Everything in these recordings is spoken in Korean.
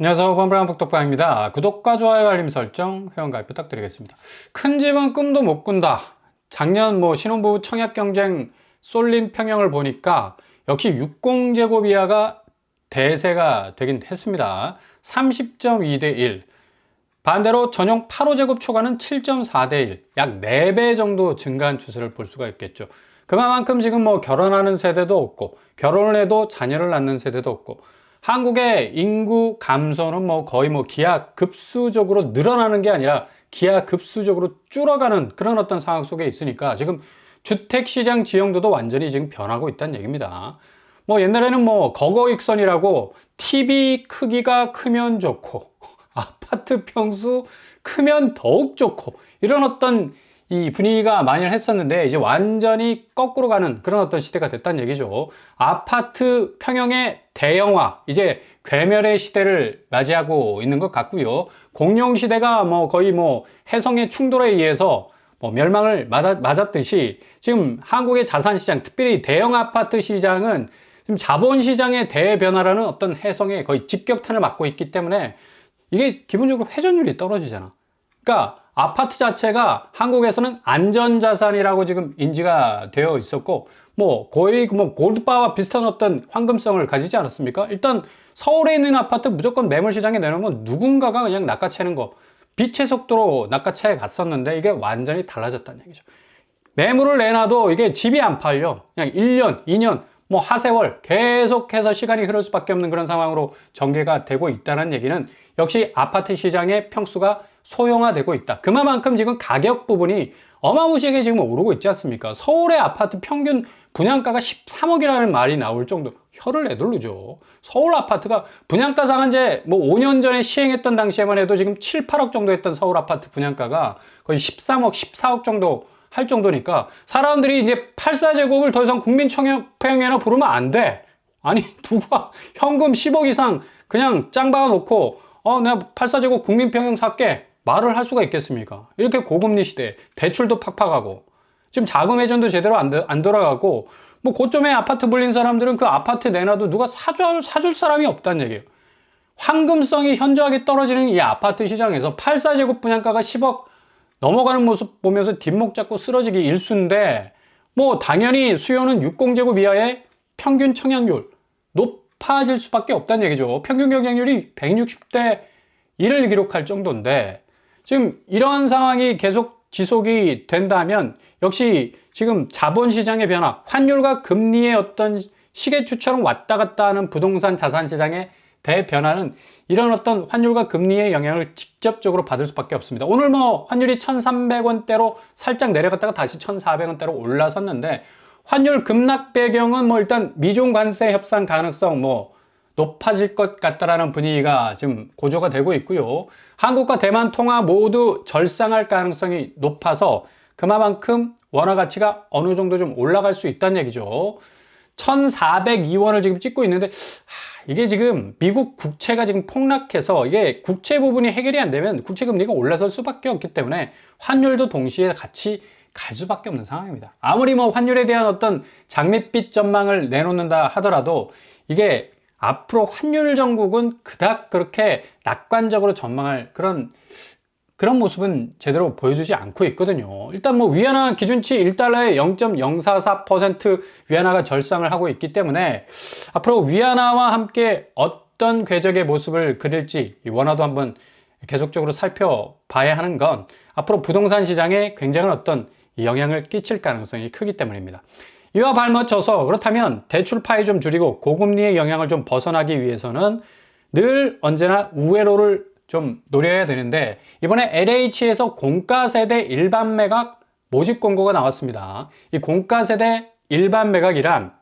안녕하세요. 범브라운 북독방입니다. 구독과 좋아요, 알림 설정, 회원가입 부탁드리겠습니다. 큰 집은 꿈도 못 꾼다. 작년 뭐 신혼부부 청약 경쟁 쏠린 평형을 보니까 역시 60제곱 이하가 대세가 되긴 했습니다. 30.2 대 1. 반대로 전용 8호제곱 초과는 7.4 대 1. 약 4배 정도 증가한 추세를 볼 수가 있겠죠. 그만큼 지금 뭐 결혼하는 세대도 없고, 결혼을 해도 자녀를 낳는 세대도 없고, 한국의 인구 감소는 뭐 거의 뭐 기하급수적으로 늘어나는 게 아니라 기하급수적으로 줄어가는 그런 어떤 상황 속에 있으니까 지금 주택시장 지형도도 완전히 지금 변하고 있다는 얘기입니다. 뭐 옛날에는 뭐 거거익선이라고 TV 크기가 크면 좋고 아파트 평수 크면 더욱 좋고 이런 어떤 이 분위기가 만연했었는데 이제 완전히 거꾸로 가는 그런 어떤 시대가 됐다는 얘기죠. 아파트 평형의 대형화 이제 괴멸의 시대를 맞이하고 있는 것 같고요. 공룡 시대가 뭐 거의 뭐 해성의 충돌에 의해서 뭐 멸망을 맞았듯이 지금 한국의 자산 시장, 특별히 대형 아파트 시장은 지금 자본 시장의 대변화라는 어떤 해성에 거의 직격탄을 맞고 있기 때문에 이게 기본적으로 회전율이 떨어지잖아. 그러니까 아파트 자체가 한국에서는 안전자산이라고 지금 인지가 되어 있었고, 뭐, 거의 뭐 골드바와 비슷한 어떤 황금성을 가지지 않았습니까? 일단 서울에 있는 아파트 무조건 매물시장에 내놓으면 누군가가 그냥 낚아채는 거, 빛의 속도로 낚아채 갔었는데 이게 완전히 달라졌다는 얘기죠. 매물을 내놔도 이게 집이 안 팔려. 그냥 1년, 2년, 뭐 하세월 계속해서 시간이 흐를 수밖에 없는 그런 상황으로 전개가 되고 있다는 얘기는 역시 아파트 시장의 평수가 소형화되고 있다. 그만큼 지금 가격 부분이 어마무시하게 지금 오르고 있지 않습니까? 서울의 아파트 평균 분양가가 13억이라는 말이 나올 정도 혀를 내두르죠. 서울 아파트가 분양가 상한제 뭐 5년 전에 시행했던 당시에만 해도 지금 7, 8억 정도 했던 서울 아파트 분양가가 거의 13억, 14억 정도 할 정도니까 사람들이 이제 84제곱을 더 이상 국민청약평형에나 부르면 안 돼. 아니 누가 현금 10억 이상 그냥 짱 박아놓고 어 내가 84제곱 국민 평형 살게 말을 할 수가 있겠습니까? 이렇게 고금리 시대 대출도 팍팍하고 지금 자금 회전도 제대로 안, 안 돌아가고 뭐 고점에 아파트 불린 사람들은 그 아파트 내놔도 누가 사줄, 사줄 사람이 없다는 얘기예요. 황금성이 현저하게 떨어지는 이 아파트 시장에서 84제곱 분양가가 10억 넘어가는 모습 보면서 뒷목 잡고 쓰러지기 일수인데 뭐 당연히 수요는 60제곱 이하의 평균 청약률 높아질 수밖에 없다는 얘기죠. 평균 경쟁률이 160대 1을 기록할 정도인데 지금 이런 상황이 계속 지속이 된다면 역시 지금 자본시장의 변화, 환율과 금리의 어떤 시계추처럼 왔다 갔다 하는 부동산 자산 시장의 대변화는 이런 어떤 환율과 금리의 영향을 직접적으로 받을 수밖에 없습니다. 오늘 뭐 환율이 1,300원대로 살짝 내려갔다가 다시 1,400원대로 올라섰는데 환율 급락 배경은 뭐 일단 미중 관세 협상 가능성 뭐 높아질 것 같다라는 분위기가 지금 고조가 되고 있고요. 한국과 대만 통화 모두 절상할 가능성이 높아서 그만큼 원화 가치가 어느 정도 좀 올라갈 수 있다는 얘기죠. 1,402원을 지금 찍고 있는데 하, 이게 지금 미국 국채가 지금 폭락해서 이게 국채 부분이 해결이 안 되면 국채 금리가 올라설 수밖에 없기 때문에 환율도 동시에 같이 갈 수밖에 없는 상황입니다. 아무리 뭐 환율에 대한 어떤 장밋빛 전망을 내놓는다 하더라도 이게 앞으로 환율 정국은 그닥 그렇게 낙관적으로 전망할 그런 그런 모습은 제대로 보여주지 않고 있거든요. 일단 뭐 위안화 기준치 1달러에 0.044% 위안화가 절상을 하고 있기 때문에 앞으로 위안화와 함께 어떤 궤적의 모습을 그릴지 원화도 한번 계속적으로 살펴봐야 하는 건 앞으로 부동산 시장에 굉장한 어떤 영향을 끼칠 가능성이 크기 때문입니다. 이와 발맞춰서 그렇다면 대출 파이 좀 줄이고 고금리의 영향을 좀 벗어나기 위해서는 늘 언제나 우회로를 좀 노려야 되는데 이번에 LH에서 공가 세대 일반 매각 모집 공고가 나왔습니다. 이 공가 세대 일반 매각이란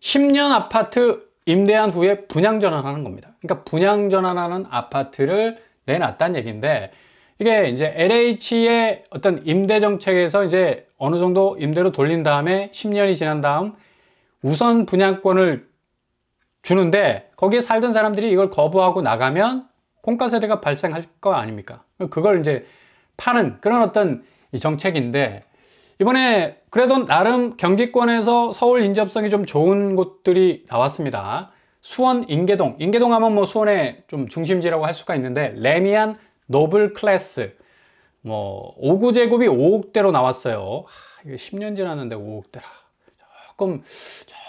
10년 아파트 임대한 후에 분양 전환하는 겁니다. 그러니까 분양 전환하는 아파트를 내놨다는 얘기인데 이게 이제 LH의 어떤 임대 정책에서 이제 어느 정도 임대로 돌린 다음에 10년이 지난 다음 우선 분양권을 주는데 거기에 살던 사람들이 이걸 거부하고 나가면 공가 세대가 발생할 거 아닙니까? 그걸 이제 파는 그런 어떤 정책인데 이번에 그래도 나름 경기권에서 서울 인접성이 좀 좋은 곳들이 나왔습니다. 수원 인계동, 인계동 하면 뭐 수원의 좀 중심지라고 할 수가 있는데 레미안 노블 클래스 뭐 5구 제곱이 5억대로 나왔어요. 하, 이게 10년 지났는데 5억대라. 조금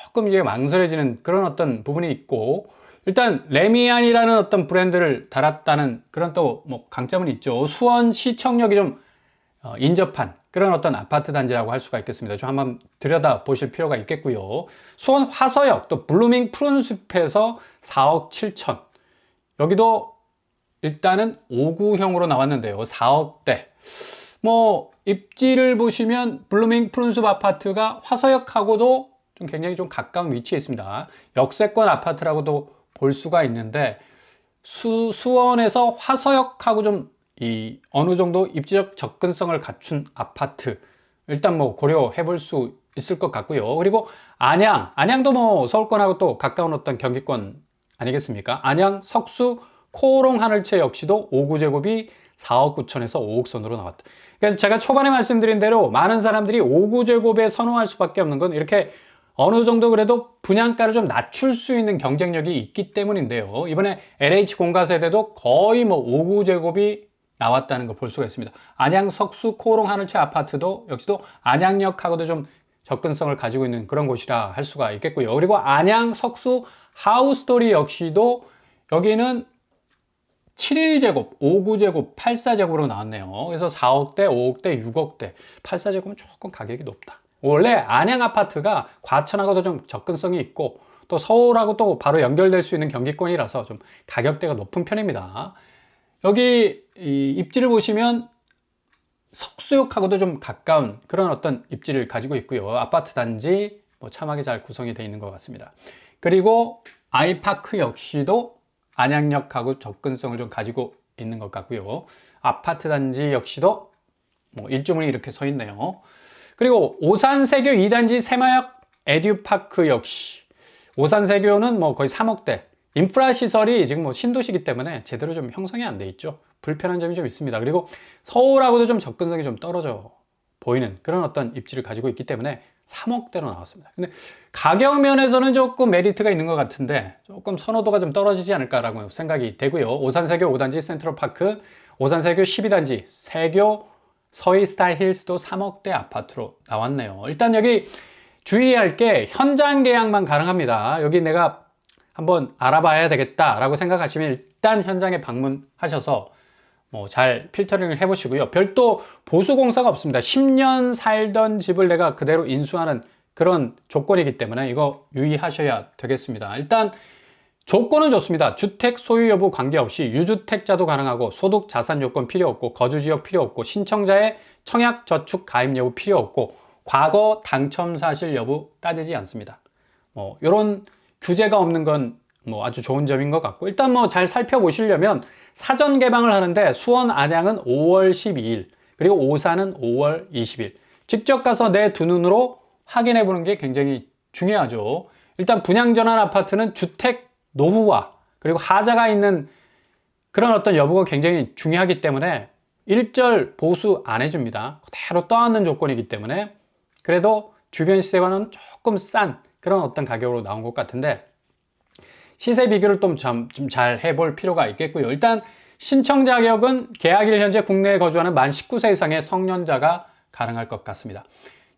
조금 이게 망설여지는 그런 어떤 부분이 있고 일단 레미안이라는 어떤 브랜드를 달았다는 그런 또 뭐 강점은 있죠. 수원 시청역이 좀 어, 인접한 그런 어떤 아파트 단지라고 할 수가 있겠습니다. 좀 한번 들여다 보실 필요가 있겠고요. 수원 화서역 또 블루밍 푸른숲에서 4억 7천 여기도 일단은 5구형으로 나왔는데요. 4억대. 뭐 입지를 보시면 블루밍 푸른숲 아파트가 화서역하고도 좀 굉장히 좀 가까운 위치에 있습니다. 역세권 아파트라고도 볼 수가 있는데 수, 수원에서 화서역하고 좀 이 어느 정도 입지적 접근성을 갖춘 아파트 일단 뭐 고려해 볼 수 있을 것 같고요. 그리고 안양, 안양도 뭐 서울권하고 또 가까운 어떤 경기권 아니겠습니까? 안양, 석수, 코롱 하늘채 역시도 5구제곱이 4억 9천에서 5억 선으로 나왔다. 그래서 제가 초반에 말씀드린 대로 많은 사람들이 5구제곱에 선호할 수밖에 없는 건 이렇게 어느 정도 그래도 분양가를 좀 낮출 수 있는 경쟁력이 있기 때문인데요. 이번에 LH 공가세대도 거의 뭐 5구제곱이 나왔다는 걸 볼 수가 있습니다. 안양 석수 코롱 하늘채 아파트도 역시도 안양역하고도 좀 접근성을 가지고 있는 그런 곳이라 할 수가 있겠고요. 그리고 안양 석수 하우스토리 역시도 여기는 7일제곱, 5구제곱, 8사제곱으로 나왔네요. 그래서 4억대, 5억대, 6억대, 8사제곱은 조금 가격이 높다. 원래 안양 아파트가 과천하고도 좀 접근성이 있고 또 서울하고 또 바로 연결될 수 있는 경기권이라서 좀 가격대가 높은 편입니다. 여기 입지를 보시면 석수역하고도 좀 가까운 그런 어떤 입지를 가지고 있고요. 아파트 단지 뭐 참하게 잘 구성이 되어 있는 것 같습니다. 그리고 아이파크 역시도 안양역하고 접근성을 좀 가지고 있는 것 같고요. 아파트 단지 역시도 뭐 일주문이 이렇게 서 있네요. 그리고 오산세교 2단지 새마역 에듀파크 역시 오산세교는 뭐 거의 3억대 인프라 시설이 지금 뭐 신도시기 때문에 제대로 좀 형성이 안 돼 있죠. 불편한 점이 좀 있습니다. 그리고 서울하고도 좀 접근성이 좀 떨어져 보이는 그런 어떤 입지를 가지고 있기 때문에 3억대로 나왔습니다. 근데 가격 면에서는 조금 메리트가 있는 것 같은데 조금 선호도가 좀 떨어지지 않을까라고 생각이 되고요. 오산세교 5단지 센트럴파크, 오산세교 12단지, 세교 서이스타 힐스도 3억대 아파트로 나왔네요. 일단 여기 주의할 게 현장 계약만 가능합니다. 여기 내가 한번 알아봐야 되겠다라고 생각하시면 일단 현장에 방문하셔서 뭐 잘 필터링을 해보시고요. 별도 보수 공사가 없습니다. 10년 살던 집을 내가 그대로 인수하는 그런 조건이기 때문에 이거 유의하셔야 되겠습니다. 일단 조건은 좋습니다. 주택 소유 여부 관계없이 유주택자도 가능하고 소득 자산 요건 필요 없고 거주 지역 필요 없고 신청자의 청약 저축 가입 여부 필요 없고 과거 당첨 사실 여부 따지지 않습니다. 뭐 이런 규제가 없는 건 뭐 아주 좋은 점인 것 같고 일단 뭐 잘 살펴보시려면 사전 개방을 하는데 수원 안양은 5월 12일 그리고 오산은 5월 20일 직접 가서 내 두 눈으로 확인해 보는 게 굉장히 중요하죠. 일단 분양 전환 아파트는 주택 노후화 그리고 하자가 있는 그런 어떤 여부가 굉장히 중요하기 때문에 일절 보수 안 해줍니다. 그대로 떠안는 조건이기 때문에 그래도 주변 시세와는 조금 싼 그런 어떤 가격으로 나온 것 같은데 시세 비교를 좀잘 해볼 필요가 있겠고요. 일단 신청 자격은 계약일 현재 국내에 거주하는 만 19세 이상의 성년자가 가능할 것 같습니다.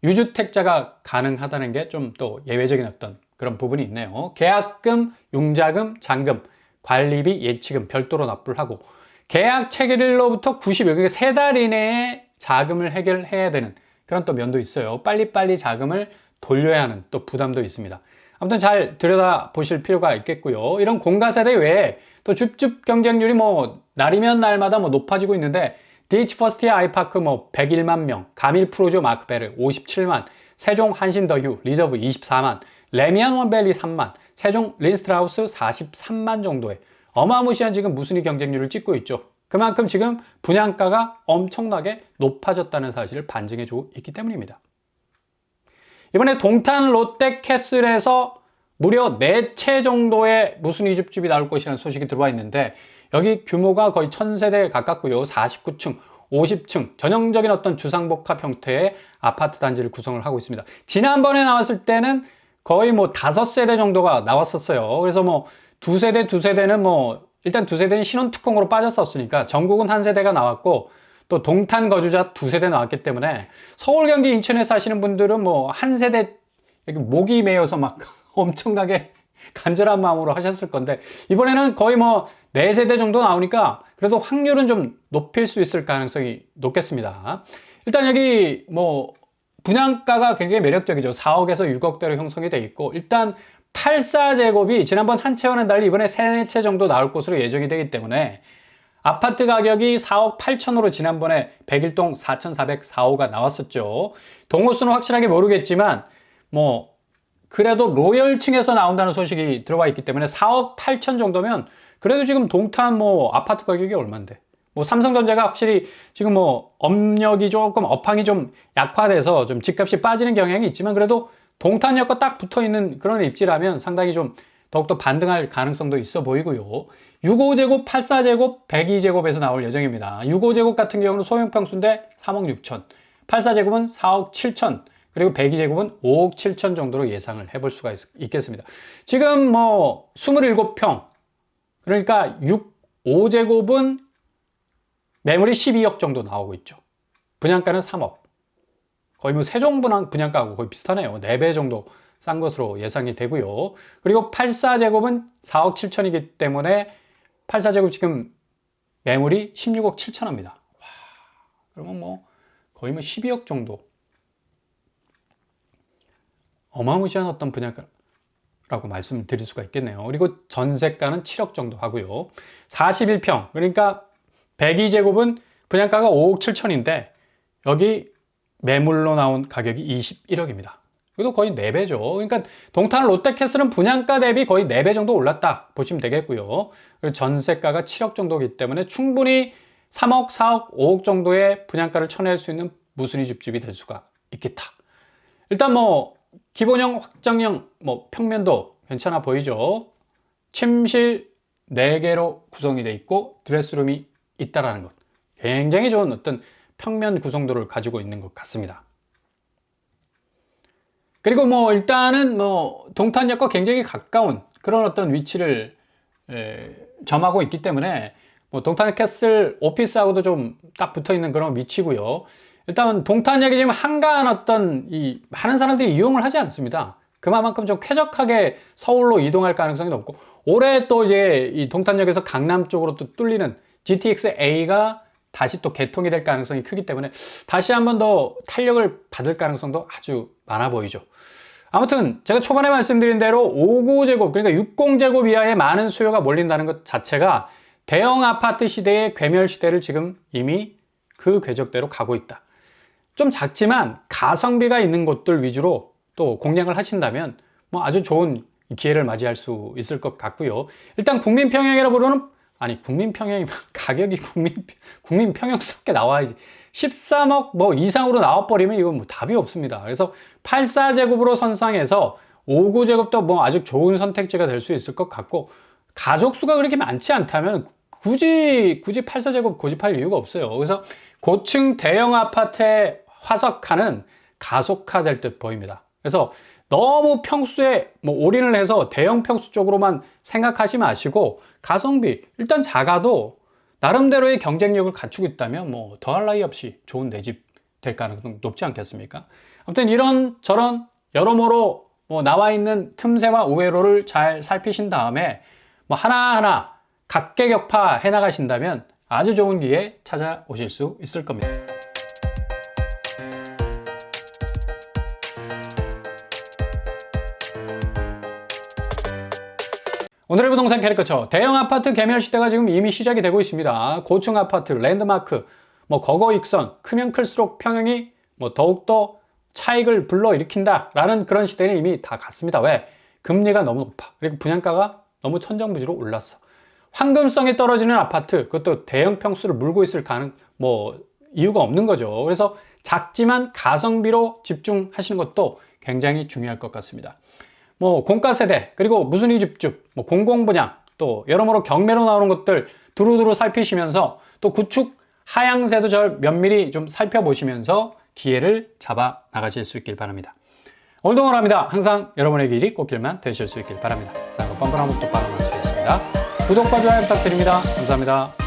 유주택자가 가능하다는 게 좀 또 예외적인 어떤 그런 부분이 있네요. 계약금, 융자금, 잔금, 관리비, 예치금 별도로 납부를 하고 계약 체결일로부터 90일, 그러니까 3달 이내에 자금을 해결해야 되는 그런 또 면도 있어요. 빨리빨리 자금을 돌려야 하는 또 부담도 있습니다. 아무튼 잘 들여다 보실 필요가 있겠고요. 이런 공가세대 외에 또 줍줍 경쟁률이 뭐 날이면 날마다 뭐 높아지고 있는데 DH 퍼스트의 아이파크 뭐 101만 명, 가밀 프로조 마크베르 57만, 세종 한신더휴 리저브 24만, 레미안 원벨리 3만, 세종 린스트라우스 43만 정도의 어마무시한 지금 무순위 경쟁률을 찍고 있죠. 그만큼 지금 분양가가 엄청나게 높아졌다는 사실을 반증해 주고 있기 때문입니다. 이번에 동탄 롯데캐슬에서 무려 4채 정도의 무순위 집집이 나올 것이라는 소식이 들어와 있는데 여기 규모가 거의 1000세대에 가깝고요. 49층, 50층 전형적인 어떤 주상복합 형태의 아파트 단지를 구성을 하고 있습니다. 지난번에 나왔을 때는 거의 뭐 다섯 세대 정도가 나왔었어요. 그래서 뭐두 세대, 두 세대는 뭐 일단 두 세대는 신혼 특공으로 빠졌었으니까 전국은 한 세대가 나왔고 또 동탄 거주자 두 세대 나왔기 때문에 서울, 경기, 인천에 사시는 분들은 뭐 한 세대 목이 메여서 막 엄청나게 간절한 마음으로 하셨을 건데 이번에는 거의 뭐네 세대 정도 나오니까 그래도 확률은 좀 높일 수 있을 가능성이 높겠습니다. 일단 여기 뭐 분양가가 굉장히 매력적이죠. 4억에서 6억대로 형성이 돼 있고 일단 84제곱이 지난번 한 채와는 달리 이번에 3, 4채 정도 나올 것으로 예정이 되기 때문에 아파트 가격이 4억 8천으로 지난번에 101동 4,404호가 나왔었죠. 동호수는 확실하게 모르겠지만 뭐 그래도 로열층에서 나온다는 소식이 들어와 있기 때문에 4억 8천 정도면 그래도 지금 동탄 뭐 아파트 가격이 얼만데 뭐 삼성전자가 확실히 지금 뭐 업력이 조금 업황이 좀 약화돼서 좀 집값이 빠지는 경향이 있지만 그래도 동탄역과 딱 붙어 있는 그런 입지라면 상당히 좀 더욱더 반등할 가능성도 있어 보이고요. 65제곱, 84제곱, 102제곱에서 나올 예정입니다. 65제곱 같은 경우는 소형 평수인데 3억 6천, 84제곱은 4억 7천, 그리고 102제곱은 5억 7천 정도로 예상을 해볼 수가 있, 겠습니다 지금 뭐 27평, 그러니까 6, 5제곱은 매물이 12억 정도 나오고 있죠. 분양가는 3억. 거의 뭐 세종 분양, 분양가하고 거의 비슷하네요. 4배 정도 싼 것으로 예상이 되고요. 그리고 84제곱은 4억 7천이기 때문에 84제곱 지금 매물이 16억 7천합니다. 와, 그러면 뭐 거의 뭐 12억 정도. 어마무시한 어떤 분양가라고 말씀드릴 수가 있겠네요. 그리고 전세가는 7억 정도 하고요. 41평, 그러니까 102제곱은 분양가가 5억 7천인데 여기 매물로 나온 가격이 21억입니다. 이것도 거의 4배죠. 그러니까 동탄 롯데캐슬은 분양가 대비 거의 4배 정도 올랐다 보시면 되겠고요. 그리고 전세가가 7억 정도이기 때문에 충분히 3억, 4억, 5억 정도의 분양가를 쳐낼 수 있는 무순위 집집이 될 수가 있겠다. 일단 뭐 기본형, 확장형, 뭐 평면도 괜찮아 보이죠. 침실 4개로 구성이 되어 있고 드레스룸이 있다라는 것. 굉장히 좋은 어떤 평면 구성도를 가지고 있는 것 같습니다. 그리고 뭐 일단은 뭐 동탄역과 굉장히 가까운 그런 어떤 위치를 에, 점하고 있기 때문에 뭐 동탄 캐슬 오피스하고도 좀 딱 붙어 있는 그런 위치고요. 일단 동탄역이 지금 한가한 어떤 이 많은 사람들이 이용을 하지 않습니다. 그만큼 좀 쾌적하게 서울로 이동할 가능성이 높고 올해 또 이제 이 동탄역에서 강남 쪽으로 또 뚫리는 GTX A가 다시 또 개통이 될 가능성이 크기 때문에 다시 한 번 더 탄력을 받을 가능성도 아주 많아 보이죠. 아무튼 제가 초반에 말씀드린 대로 59제곱 그러니까 60제곱 이하의 많은 수요가 몰린다는 것 자체가 대형 아파트 시대의 괴멸 시대를 지금 이미 그 궤적대로 가고 있다. 좀 작지만 가성비가 있는 곳들 위주로 또 공략을 하신다면 뭐 아주 좋은 기회를 맞이할 수 있을 것 같고요. 일단 국민평형이라 부르는 아니 국민 평형이 가격이 국민 국민 평형스럽게 나와야지 13억 뭐 이상으로 나와버리면 이건 뭐 답이 없습니다. 그래서 84제곱으로 선상해서 59제곱도 뭐 아주 좋은 선택지가 될 수 있을 것 같고 가족 수가 그렇게 많지 않다면 굳이 굳이 84제곱 고집할 이유가 없어요. 그래서 고층 대형 아파트에 화석하는 가속화될 듯 보입니다. 그래서 너무 평수에 뭐 올인을 해서 대형 평수 쪽으로만 생각하지 마시고 가성비 일단 작아도 나름대로의 경쟁력을 갖추고 있다면 뭐 더할 나위 없이 좋은 내 집 될 가능성 높지 않겠습니까? 아무튼 이런 저런 여러모로 뭐 나와 있는 틈새와 우회로를 잘 살피신 다음에 뭐 하나하나 각계격파 해 나가신다면 아주 좋은 기회 찾아오실 수 있을 겁니다. 오늘의 부동산 캐릭터처 대형 아파트 개멸 시대가 지금 이미 시작이 되고 있습니다. 고층 아파트, 랜드마크, 뭐 거거 익선, 크면 클수록 평형이 뭐 더욱더 차익을 불러일으킨다라는 그런 시대는 이미 다 갔습니다. 왜? 금리가 너무 높아. 그리고 분양가가 너무 천정부지로 올랐어. 황금성이 떨어지는 아파트, 그것도 대형 평수를 물고 있을 가능, 뭐, 이유가 없는 거죠. 그래서 작지만 가성비로 집중하시는 것도 굉장히 중요할 것 같습니다. 뭐 공가 세대 그리고 무순위 집중, 뭐 공공 분양 또 여러모로 경매로 나오는 것들 두루두루 살피시면서 또 구축 하향세도 절 면밀히 좀 살펴보시면서 기회를 잡아 나가실 수 있길 바랍니다. 오늘도 응원합니다. 항상 여러분의 길이 꽃길만 되실 수 있길 바랍니다. 자, 뻔뻔한 목도 바로 마치겠습니다. 구독과 좋아요 부탁드립니다. 감사합니다.